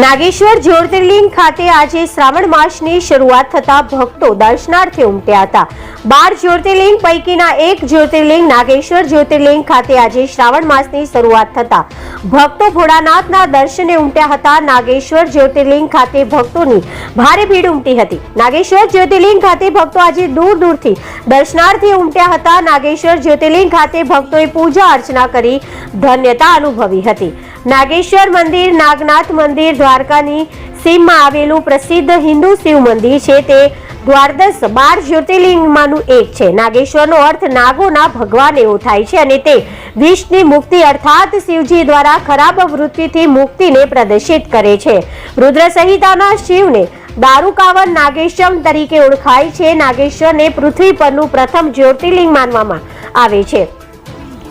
નાગેશ્વર જ્યોતિર્લિંગ ખાતે આજે શ્રાવણ માસની શરૂઆત થતા ભક્તો દર્શનાર્થે ઉમટ્યા હતા. બાર જ્યોતિર્લિંગ પૈકીના એક જ્યોતિર્લિંગ નાગેશ્વર જ્યોતિર્લિંગ ખાતે આજે શ્રાવણ માસની શરૂઆત થતા ભક્તો ભોળાનાથના દર્શને ઉમટ્યા હતા. નાગેશ્વર જ્યોતિર્લિંગ ખાતે ભક્તોની ભારે ભીડ ઉમટી હતી. નાગેશ્વર જ્યોતિર્લિંગ ખાતે ભક્તો આજે દૂર દૂરથી દર્શનાર્થે ઉમટ્યા હતા. નાગેશ્વર જ્યોતિર્લિંગ ખાતે ભક્તોએ પૂજા અર્ચના કરી ધન્યતા અનુભવી હતી. નાગેશ્વર મંદિર, નાગનાથ મંદિર, દ્વારકાની સીમમાં આવેલું પ્રસિદ્ધ હિન્દુ શિવ મંદિર છે તે દ્વારદશ બાર જ્યોતિર્લિંગમાંનું એક છે. નાગેશ્વરનો અર્થ નાગોના ભગવાન એવો થાય છે અને તે વિષની મુક્તિ અર્થાત શિવજી દ્વારા ખરાબ વૃત્તિથી મુક્તિને પ્રદર્શિત કરે છે. રુદ્ર સંહિતાના શિવને દારૂકાવન નાગેશ્વર તરીકે ઓળખાય છે. નાગેશ્વરને પૃથ્વી પરનું પ્રથમ જ્યોતિર્લિંગ માનવામાં આવે છે.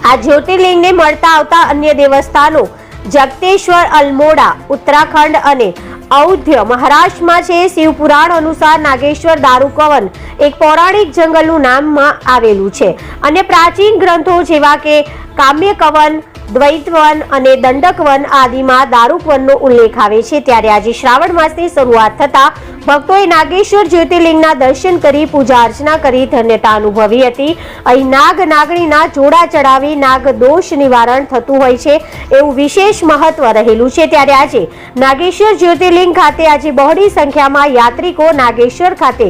આ જ્યોતિર્લિંગને મળતા આવતા અન્ય દેવસ્થાનો જગતેશ્વર, અલમોડા, ઉત્તરાખંડ અને ઔધ્ય મહારાષ્ટ્રમાં છે. શિવ પુરાણ અનુસાર નાગેશ્વર દારૂકવન એક પૌરાણિક જંગલનું નામમાં આવેલું છે અને પ્રાચીન ગ્રંથો જેવા કે કામ્યકવન, દ્વૈતવન અને દંડકવન આદિમાં દારૂકવનનો ઉલ્લેખ આવે છે. ત્યારે આજે શ્રાવણ માસની શરૂઆત થતા ભક્તોએ નાગેશ્વર જ્યોતિર્લિંગના દર્શન કરી પૂજા અર્ચના કરી, ધન્યતા અનુભવી હતી. અહીં નાગ નાગણીના જોડા ચડાવી નાગ દોષ નિવારણ થતું હોય છે, એવું વિશેષ મહત્વ રહેલું છે. ત્યારે આજે નાગેશ્વર જ્યોતિર્લિંગ ખાતે આજે બહોળી સંખ્યામાં યાત્રિકો નાગેશ્વર ખાતે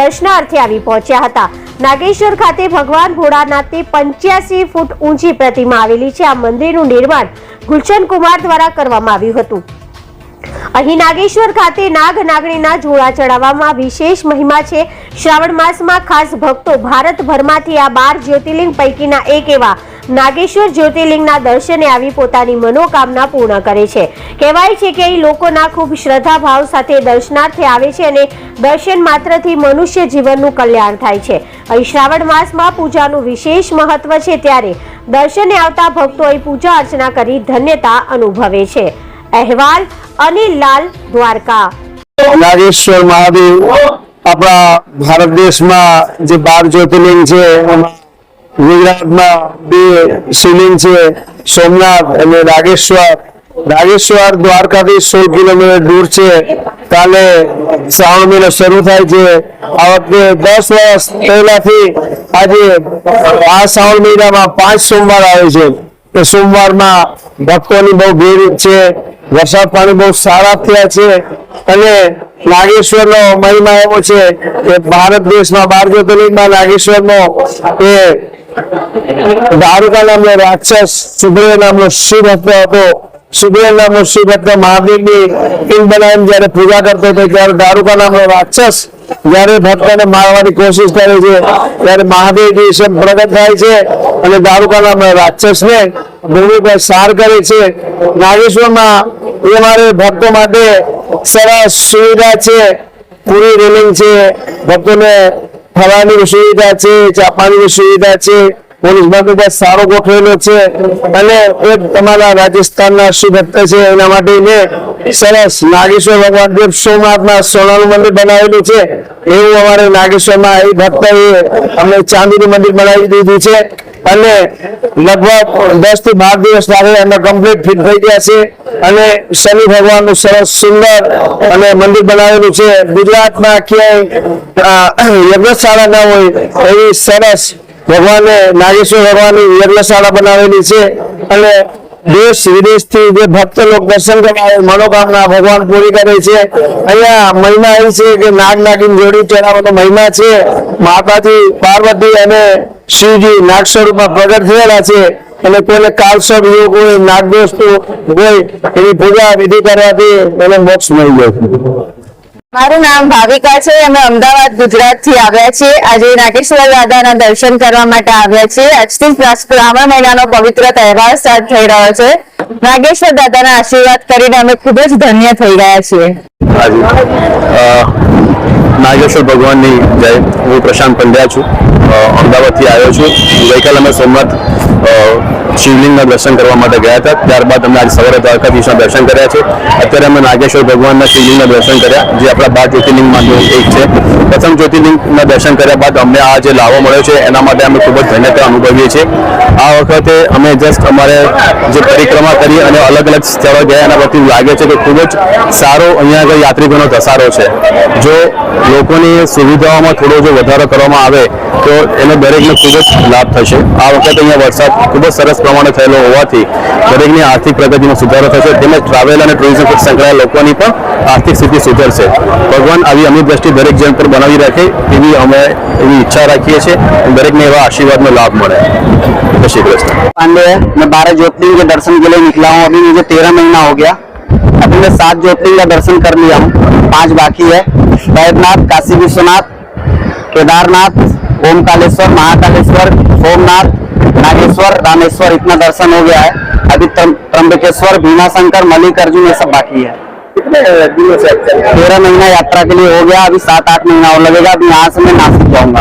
દર્શનાર્થે આવી પહોંચ્યા હતા. નાગેશ્વર ખાતે ભગવાન ભોળાનાથની પંચ્યાસી ફૂટ ઊંચી પ્રતિમા આવેલી છે. આ મંદિરનું નિર્માણ ગુલશન કુમાર દ્વારા કરવામાં આવ્યું હતું. અહીં નાગેશ્વર ખાતે નાગ નાગણીના જોડા ચડાવવામાં વિશેષ મહિમા છે. શ્રાવણ માસમાં ખાસ ભક્તો ભારતભરમાંથી આ બાર જ્યોતિર્લિંગ પૈકીના એક એવા નાગેશ્વર જ્યોતિર્લિંગના દર્શને આવી પોતાની મનોકામના પૂર્ણ કરે છે. કહેવાય છે કે અહીં લોકોના ખૂબ શ્રદ્ધા ભાવ સાથે દર્શનાર્થે આવે છે અને દર્શન માત્રથી મનુષ્ય જીવનનું કલ્યાણ થાય છે. અહીં શ્રાવણ માસમાં પૂજાનું વિશેષ મહત્વ છે ત્યારે દર્શને આવતા ભક્તો અહીં પૂજા અર્ચના કરી ધન્યતા અનુભવે છે. અહેવાલ અનિલ લાલ દ્વારકા. નાગેશ્વર મહાદેવ, આપણા ભારત દેશમાં જે બાર જ્યોતિર્લિંગ છે ગુજરાતમાં બે શિવલિંગ છે, સોમનાથ અને નાગેશ્વર. નાગેશ્વર દ્વારકાથી સોળ કિલોમીટર દૂર છે. કાલે શ્રાવણ મહિનો શરૂ થાય છે. આ વખતે દસ વર્ષ પહેલાથી આજે આ શ્રાવણ મહિનામાં પાંચ સોમવાર આવે છે. તો સોમવારમાં ભક્તોની બહુ ભીડ છે. વરસાદ પાણી બહુ સારા થયા છે અને નાગેશ્વરનો મહિમા એવો છે કે ભારત દેશમાં બાર જ્યોતિર્લિંગમાં નાગેશ્વરનો એ દ્વારકા નામનો રાક્ષસ સુબ્રહ નામનો શિવ હતો. હતો સુબ્રહ નામનો શિવ હતો મહાદેવની પિંડ બનાવીને જયારે પૂજા કરતો હતો, ત્યારે દારૂકા નામનો રાક્ષસ જયારે ભક્તને મારવાની કોશિશ કરે છે, ત્યારે મહાદેવજી છે પ્રગટ થાય છે અને દારૂકાના રાક્ષસને ભૂમિ પર સાર કરે છે. નાગેશ્વરમાં એ મારે ભક્તો માટે સરસ સુવિધા છે. પૂરી રેલિંગ છે. ભક્તોને ફરવાની સુવિધા છે, ચાપવાની સુવિધા છે. પોલીસ બંદોબસ્ત સારો ગોઠવેલો છે અને એક તમારા રાજસ્થાનના શિવ ભક્ત છે એના માટે મેં સરસ નાગેશ્વર ભગવાન દેવ સોમનાથમાં સોનાનું મંદિર બનાવેલું છે. એવું અમારે નાગેશ્વરમાં એ ભક્તએ અમને ચાંદીનું મંદિર બનાવી દીધું છે અને લગભગ દસથી બાર દિવસ લાગે એમને કમ્પ્લીટ ફિટ થઈ ગયા છે અને શનિ ભગવાનનું સરસ સુંદર અને મંદિર બનાવેલું છે. ગુજરાતમાં ક્યાંય યજ્ઞશાળા ના હોય એવી સરસ ભગવાને નાગેશ્વર ભગવાનની યજ્ઞશાળા બનાવેલી છે અને દેશ વિદેશથી જે ભક્ત લોકો દર્શન કરવા મનોકામના ભગવાન પૂરી કરે છે. અહીંયા મહિમા એ છે કે નાગ નાગીન જોડી ચડાવવાનો મહિમા છે. માતાજી પાર્વતી અને શિવજી નાગ સ્વરૂપમાં પ્રગટ થયેલા છે અને કોઈને કાલસર યોગ હોય નાગદોષ હોય એની પૂજા વિધિ કરવાથી એને મોક્ષ મળી જાય છે. મારું નામ ભાવિકા છે. અમે અમદાવાદ ગુજરાતથી આવ્યા છીએ. આજે નાગેશ્વર દાદાના દર્શન કરવા માટે આવ્યા છીએ. આજથી શ્રાવણ મહિનાનો પવિત્ર તહેવાર સ્ટાર્ટ થઈ રહ્યો છે. નાગેશ્વર દાદાના આશીર્વાદ કરીને અમે ખૂબ જ ધન્ય થઈ ગયા છીએ. નાગેશ્વર ભગવાનની જય. હું પ્રશાંત પંડ્યા છું. અમદાવાદથી આવ્યો છું. ગઈકાલે અમે સોમનાથ શિવલિંગના દર્શન કરવા માટે ગયા હતા. ત્યારબાદ અમે આજે સવારે દ્વારકાધીશના દર્શન કર્યા છે. અત્યારે અમે નાગેશ્વર ભગવાનના શિવલિંગના દર્શન કર્યા, જે આપણા બાર જ્યોતિર્લિંગમાંથી એક છે. પ્રથમ જ્યોતિર્લિંગના દર્શન કર્યા બાદ અમને આ જે લાવો મળ્યો છે, એના માટે અમે ખૂબ જ ધન્યતા અનુભવીએ છીએ. આ વખતે અમે જસ્ટ અમારે જે પરિક્રમા કરી અને અલગ અલગ સ્થળો ગયા, એના પરથી લાગે છે કે ખૂબ જ સારો અહીંયા આગળ યાત્રિકોનો ધસારો છે. જો લોકોની સુવિધાઓમાં થોડો જો વધારો કરવામાં આવે તો એનો દરેકને ખૂબ જ લાભ થશે આ વખતે અહીંયા વરસાદ ખૂબ જ સરસ પ્રમાણે થયેલો હોવાથી દરેકની આર્થિક પ્રગતિમાં સુધારો થશે તેમજ ટ્રાવેલ અને ટુરિઝમ સાથે સંકળાયેલા લોકોની પણ આર્થિક સ્થિતિ સુધરશે ભગવાન આવી અમી દ્રષ્ટિ દરેક જણ પર બનાવી રાખે એવી અમે એવી ઈચ્છા રાખીએ છીએ અને દરેકને એવા આશીર્વાદનો લાભ મળે જય શ્રી કૃષ્ણ पांडे है मैं बारह ज्योतिर्लिंग के दर्शन के लिए निकला हूँ अभी मुझे तेरह महीना हो गया अभी मैं सात ज्योतिर्लिंग का दर्शन कर लिया हूँ पांच बाकी है बैद्यनाथ काशी विश्वनाथ केदारनाथ ओमकालेश्वर महाकालेश्वर सोमनाथ नागेश्वर रामेश्वर इतना दर्शन हो गया है। अभी त्रम- भीमा शंकर मल्लिकार्जुन ये सब बाकी है। कितने दिनों से तेरह महीना यात्रा के लिए हो गया अभी सात आठ महीना और लगेगा अभी यहाँ से मैं नासिक जाऊँगा।